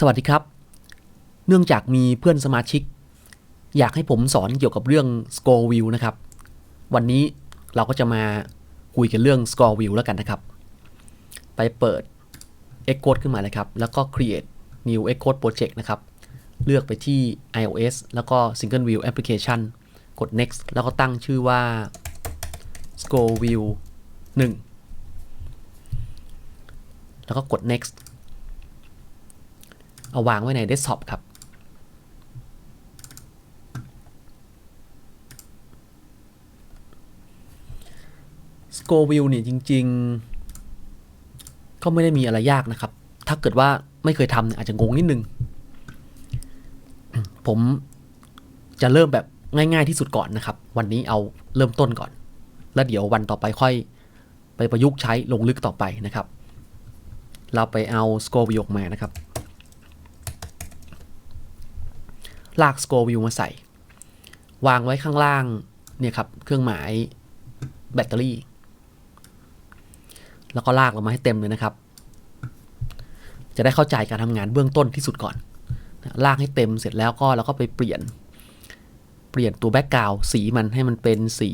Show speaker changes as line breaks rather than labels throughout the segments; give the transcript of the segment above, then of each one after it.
สวัสดีครับ เนื่องจากมีเพื่อนสมาชิก อยากให้ผมสอนเกี่ยวกับเรื่อง score view นะครับ วันนี้เราก็จะมาคุยกันเรื่อง score view แล้วกันนะครับ ไปเปิด Xcode ขึ้นมาเลยครับ แล้วก็ create new Xcode project นะครับ เลือกไปที่ iOS แล้วก็ single view application กด next แล้วก็ตั้งชื่อว่า score view 1 แล้วก็กด next เอาวางไว้ใน desktop ครับ Score View เนี่ยจริง ๆ ก็ไม่ได้มีอะไรยากนะครับ ถ้าเกิดว่าไม่เคยทำเนี่ยอาจจะงงนิดนึง ผมจะเริ่มแบบง่ายๆที่สุดก่อนนะครับ วันนี้เอาเริ่มต้นก่อน แล้วเดี๋ยววันต่อไปค่อยไปประยุกต์ใช้ลงลึกต่อไปนะครับ เราไปเอา Score View ออกมานะครับ ลาก Score View มาใส่ วางไว้ข้างล่างเนี่ยครับเครื่องหมายแบตเตอรี่ แล้วก็ลากลงมาให้เต็มเลยนะครับ จะได้เข้าใจการทำงานเบื้องต้นที่สุดก่อน ลากให้เต็มเสร็จแล้วก็เราก็ไปเปลี่ยน เปลี่ยนตัวแบ็กกราวสีมันให้มันเป็นสี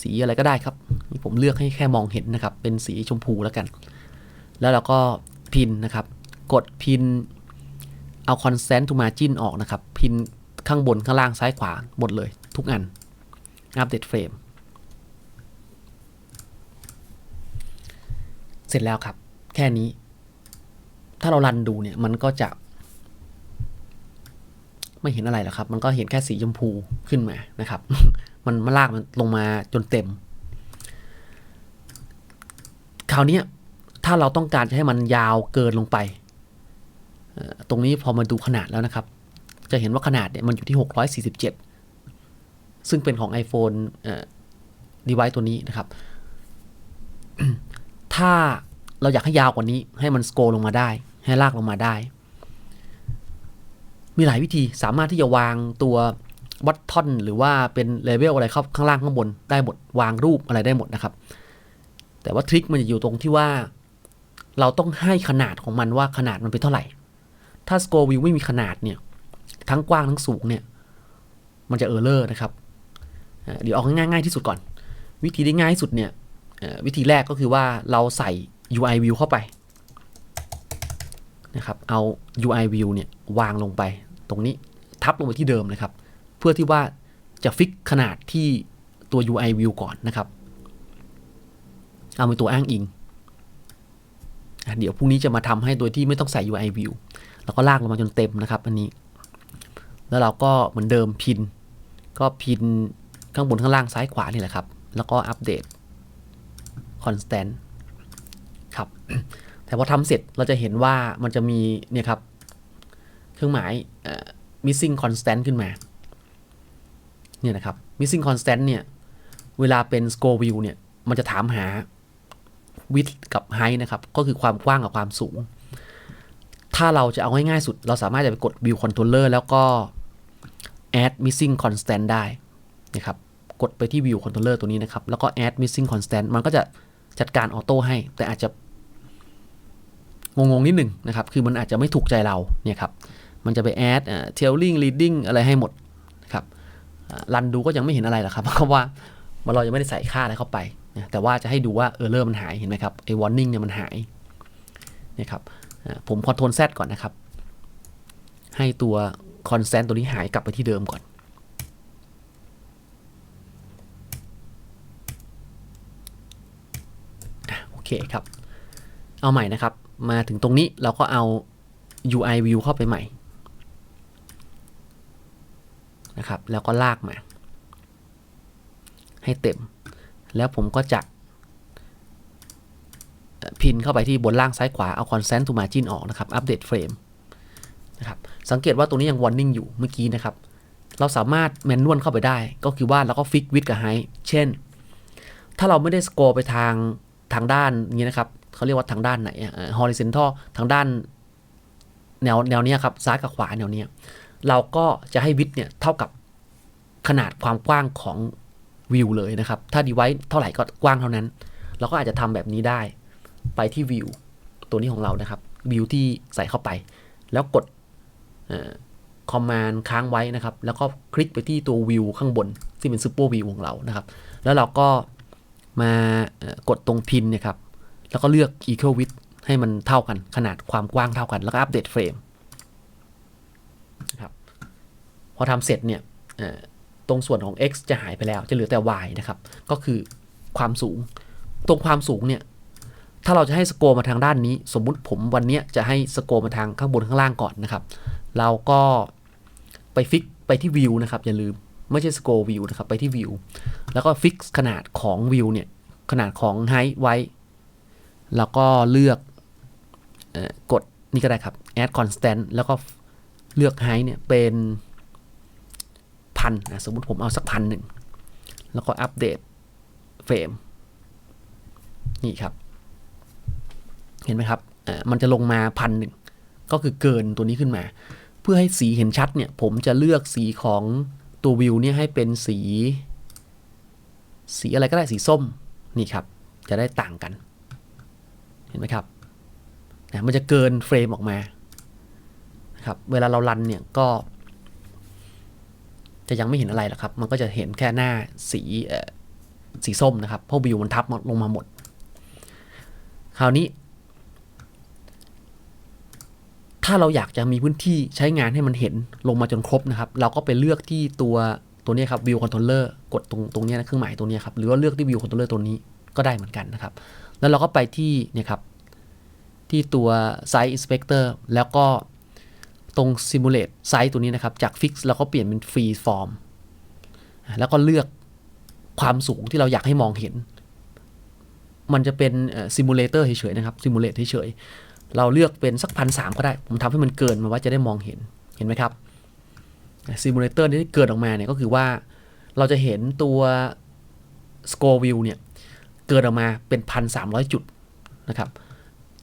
สีอะไรก็ได้ครับนี่ผมเลือกให้แค่มองเห็นนะครับ เป็นสีชมพูแล้วกัน แล้วเราก็พินนะครับ กดพิน เอา consent to margin ออกนะครับ พินข้างบนข้างล่างซ้ายขวาหมดเลยทุกอัน update frame เสร็จแล้วครับ แค่นี้ ถ้าเรารันดูเนี่ย มันก็จะ ไม่เห็นอะไรหรอกครับ มันก็เห็นแค่สีชมพูขึ้นมานะครับ มันมาลากมันลงมาจนเต็ม คราวนี้ถ้าเราต้องการจะให้มันยาวเกินลงไป ตรงนี้พอมาดูขนาดแล้วนะครับ จะเห็นว่าขนาดเนี่ยมันอยู่ที่ 647 ซึ่งเป็นของ iPhone เอ่อ device ตัวนี้นะครับ ถ้าเราอยากให้ยาวกว่านี้ให้มันสโกลลงมาได้ ให้ลากลงมาได้ มีหลายวิธีสามารถที่จะวางตัววัตทอนหรือว่าเป็นเลเวลอะไรเข้าข้างล่างข้างบนได้หมด วางรูปอะไรได้หมดนะครับ แต่ว่าทริคมันจะอยู่ตรงที่ว่า เราต้องให้ขนาดของมันว่าขนาดมันเป็นเท่าไหร่ ถ้า score view ไม่มีขนาดเนี่ย ทั้งกว้างทั้งสูงเนี่ย มันจะเออร์เลอร์นะครับ เดี๋ยวเอาง่ายๆที่สุดก่อน วิธีที่ง่ายที่สุดเนี่ย วิธีแรกก็คือว่าเราใส่ UI view เข้าไปนะครับ เอา UI view เนี่ยวางลงไปตรงนี้ทับลงไปที่เดิมนะครับ เพื่อที่ว่าจะฟิกขนาดที่ตัว UI view ก่อนนะครับ เอาเป็นตัวอ้างอิง เดี๋ยวพรุ่งนี้จะมาทำให้โดยที่ไม่ต้องใส่ UI view แล้วก็ลากลงมาจนเต็มนะครับ อันนี้ แล้วเราก็เหมือนเดิมพิน ก็พินข้างบนข้างล่างซ้ายขวานี่แหละครับ แล้วก็อัปเดต constant ครับ แต่พอทำเสร็จเราจะเห็นว่ามันจะมีเนี่ยครับ เครื่องหมาย missing constant ขึ้นมา เนี่ยนะครับ missing constant เนี่ย เวลาเป็น score view เนี่ย มันจะถามหา width กับ height นะครับ ก็คือความกว้างกับความสูง ถ้าเราจะเอาง่ายๆสุด เราสามารถจะไปกด view controller แล้วก็ add missing constant ได้นะครับ กดไปที่ view controller ตัวนี้นะครับ แล้วก็ add missing constant มันก็จะจัดการออโต้ให้ แต่อาจจะงงๆนิดหนึ่งนะครับ คือมันอาจจะไม่ถูกใจเราเนี่ยครับ มันจะไป add เอ่อ tailing leading อะไรให้หมดนะครับรันดูก็ยังไม่เห็นอะไรหรอกครับ เพราะว่าเรายังไม่ได้ใส่ค่าอะไรเข้าไป แต่ว่าจะให้ดูว่าเออร์เลอร์มันหายเห็นไหมครับไอ้ warning เนี่ยมันหายเนี่ยครับ ผม control Z ก่อนนะครับ ให้ตัว constant ตัวนี้หายกลับไปที่เดิมก่อน โอเคครับ เอาใหม่นะครับ มาถึงตรงนี้เราก็เอา UI view เข้าไปใหม่นะครับ แล้วก็ลากมา ให้เต็ม แล้วผมก็จะ พินเข้าไปที่บนล่างซ้ายขวา เอา consent to margin ออกนะครับ update frame นะครับสังเกตว่าตรงนี้ยัง warning อยู่เมื่อกี้นะครับ เราสามารถแมนนวลเข้าไปได้ ก็คือว่าเราก็ฟิกวิดกับ height เช่น ถ้าเราไม่ได้สโกไปทางทางด้านนี้นะครับเขาเรียกว่าทางด้านไหนอะเอ่อ horizontal ทางด้านแนวแนวนี้ครับซ้ายกับขวาแนวนี้เราก็จะให้วิดเนี่ยเท่ากับขนาดความกว้างของวิวเลยนะครับ ถ้าดีไว้เท่าไหร่ก็กว้างเท่านั้น เราก็อาจจะทำแบบนี้ได้ ไปที่วิวตัวนี้ของเรานะครับวิวที่ใส่เข้าไป แล้วกดคอมมานด์ค้างไว้นะครับ แล้วก็คลิกไปที่ตัววิวข้างบน ที่เป็นซูเปอร์วิวของเรานะครับ แล้วเราก็มากดตรงพินเนี่ยครับ แล้วก็เลือก equal width ให้มันเท่ากัน ขนาดความกว้างเท่ากัน แล้วก็อัปเดตเฟรมนะครับ พอทำเสร็จเนี่ยตรงส่วนของ x จะหายไปแล้ว จะเหลือแต่ y นะครับ ก็คือความสูง ตรงความสูงเนี่ย ถ้าเราจะให้สโกมาทางด้านนี้ สมมุติผมวันนี้จะให้สโกมาทางข้างบนข้างล่างก่อนนะครับ เราก็ไปฟิกไปที่วิวนะครับ อย่าลืมไม่ใช่สโกวิวนะครับ ไปที่วิวแล้วก็ฟิกขนาดของวิวเนี่ย ขนาดของไฮไว้ แล้วก็เลือกออกดนี่ก็ได้ครับ add constant แล้วก็เลือกไฮเนี่ยเป็นพันนะสมมุติผมเอาสักพันหนึ่ง แล้วก็อัปเดตเฟรมนี่ครับ เห็นไหมครับอ่อมันจะลงมาพันหนึ่งก็คือเกินตัวนี้ขึ้นมา เพื่อให้สีเห็นชัดเนี่ยผมจะเลือกสีของตัววิวเนี่ยให้เป็นสี สีอะไรก็ได้สีส้มนี่ครับ จะได้ต่างกัน เห็นไหมครับนะมันจะเกินเฟรมออกมานะครับเวลาเรารันเนี่ยก็ จะยังไม่เห็นอะไรหรอกครับ มันก็จะเห็นแค่หน้าสีเอ่อสีส้มนะครับเพราะวิวมันทับลงมาหมด คราวนี้ ถ้าเราอยากจะมีพื้นที่ใช้งานให้มันเห็นลงมาจนครบนะครับ เราก็ไปเลือกที่ตัวตัวนี้ครับ view controller กดตรงตรงนี้นะเครื่องหมายตัวนี้ครับ หรือว่าเลือกที่ view controller ตัวนี้ก็ได้เหมือนกันนะครับ แล้วเราก็ไปที่เนี่ยครับ ที่ตัว size inspector แล้วก็ตรง simulate size ตัวนี้นะครับ จาก fix เราก็เปลี่ยนเป็น free form แล้วก็เลือกความสูงที่เราอยากให้มองเห็น มันจะเป็นซิมูเลเตอร์เฉยๆนะครับซิมูเลตเฉยๆ เราเลือกเป็นสักพันสามก็ได้ ผมทำให้มันเกินมาว่าจะได้มองเห็นเห็นไหมครับซิมูเลเตอร์ที่เกิดออกมาเนี่ยก็คือว่าเราจะเห็นตัว score view เนี่ยเกิดออกมาเป็นพันสามร้อยจุดนะครับ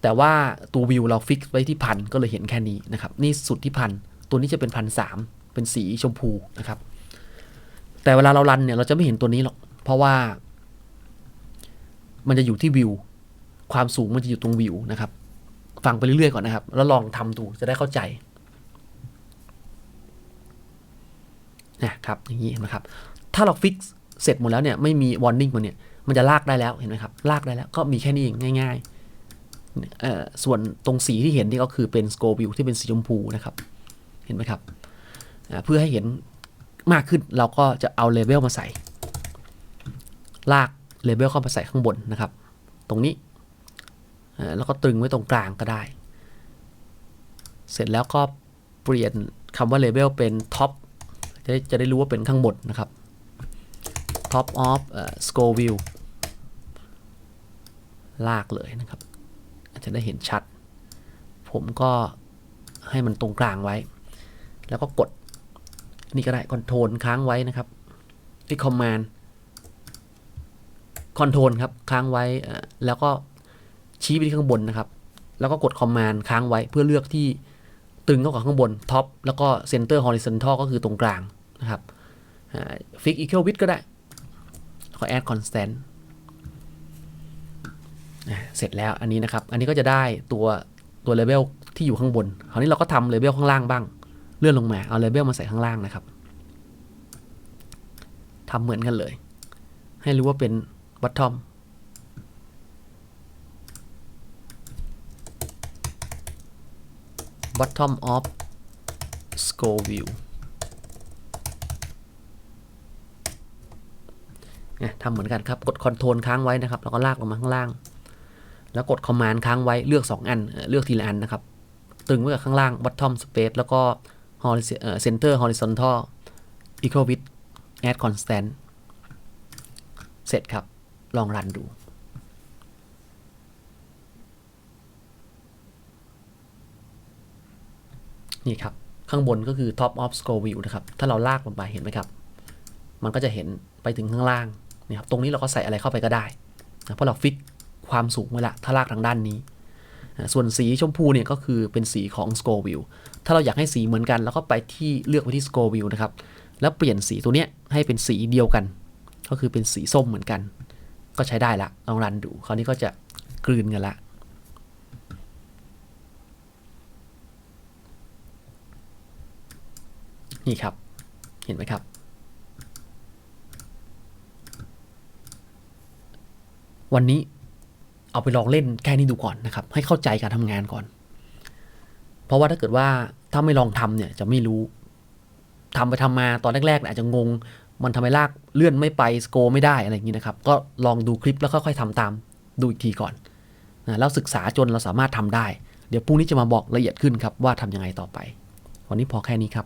แต่ว่าตัววิวเราฟิกไว้ที่พันก็เลยเห็นแค่นี้นะครับนี่สุดที่พันตัวนี้จะเป็นพันสามเป็นสีชมพูนะครับ แต่เวลาเรารันเนี่ยเราจะไม่เห็นตัวนี้หรอกเพราะว่า มันจะอยู่ที่วิว ความสูงมันจะอยู่ตรงวิวนะครับ ฟังไปเรื่อยๆก่อนนะครับ แล้วลองทำดูจะได้เข้าใจนะครับอย่างนี้เห็นไหมครับ ถ้าเราฟิกเสร็จหมดแล้วเนี่ยไม่มีวอร์นิ่งมาเนี่ยมันจะลากได้แล้วเห็นไหมครับลากได้แล้วก็มีแค่นี้เองง่าย ๆ ส่วนตรงสีที่เห็นนี่ก็คือเป็นสโกวิวที่เป็นสีชมพูนะครับเห็นไหมครับเพื่อให้เห็นมากขึ้นเราก็จะเอาเลเวลมาใส่ ลากเลเบลเข้ามาใส่ข้างบนนะครับ ตรงนี้ แล้วก็ตรึงไว้ตรงกลางก็ได้ เสร็จแล้วก็เปลี่ยนคำว่าเลเบลเป็นท็อปจะได้จะได้รู้ว่าเป็นข้างบนนะครับ top of score view ลากเลยนะครับ อาจจะได้เห็นชัด ผมก็ให้มันตรงกลางไว้ แล้วก็กด นี่ก็ได้คอนโทรลค้างไว้นะครับที่คอมมานด์คอนโทรลครับค้างไว้แล้วก็ ชี้ไปที่ข้างบนนะครับ แล้วก็กดคอมมานด์ค้างไว้เพื่อเลือกที่ตึงเข้ากับข้างบนท็อปแล้วก็เซนเตอร์ฮอริซอนทัลก็คือตรงกลางนะครับฟิกอีเคิลวิดก็ได้แล้วก็แอดคอนสแตนต์เสร็จแล้วอันนี้นะครับ อันนี้ก็จะได้ตัวตัวเลเวลที่อยู่ข้างบน คราวนี้เราก็ทำเลเวลข้างล่างบ้าง เลื่อนลงมา เอาเลเวลมาใส่ข้างล่างนะครับทำเหมือนกันเลย ให้รู้ว่าเป็น bottom bottom of score view bottom of Scoville ทำเหมือนกันครับ กด Ctrl ค้างไว้นะครับ แล้วก็ลากลงมาข้างล่าง แล้วกด Command ค้างไว้เลือก 2 อันเอ่อเลือกทีละอันนะครับ ตึงไว้กับข้างล่าง bottom space แล้วก็ Horizon, center horizontal equal width add constant เสร็จครับ ลองรันดู นี่ครับ ข้างบนก็คือ top of score view นะครับ ถ้าเราลากลงไปเห็นไหมครับ มันก็จะเห็นไปถึงข้างล่างนี่ครับ ตรงนี้เราก็ใส่อะไรเข้าไปก็ได้นะเพราะเราฟิกความสูงไว้ละ ถ้าลากทางด้านนี้ ส่วนสีชมพูเนี่ยก็คือเป็นสีของ score view ถ้าเราอยากให้สีเหมือนกัน แล้วก็ไปที่เลือกไปที่ score view นะครับ แล้วเปลี่ยนสีตัวเนี้ยให้เป็นสีเดียวกัน ก็คือเป็นสีส้มเหมือนกัน ก็ใช้ได้ละ ลองรันดู คราวนี้ก็จะกลืนกันละ นี่ครับ เห็นไหมครับ วันนี้เอาไปลองเล่นแค่นี้ดูก่อนนะครับ ให้เข้าใจการทำงานก่อน เพราะว่าถ้าเกิดว่าถ้าไม่ลองทำเนี่ยจะไม่รู้ทำไปทำมาตอนแรกๆอาจจะงง มันทำไมลากเลื่อนไม่ไปสโกไม่ได้อะไรอย่างนี้นะครับ ก็ลองดูคลิปแล้วค่อยๆทำตามดูอีกทีก่อนนะแล้วศึกษาจนเราสามารถทำได้ เดี๋ยวพรุ่งนี้จะมาบอกละเอียดขึ้นครับว่าทำยังไงต่อไป วันนี้พอแค่นี้ครับ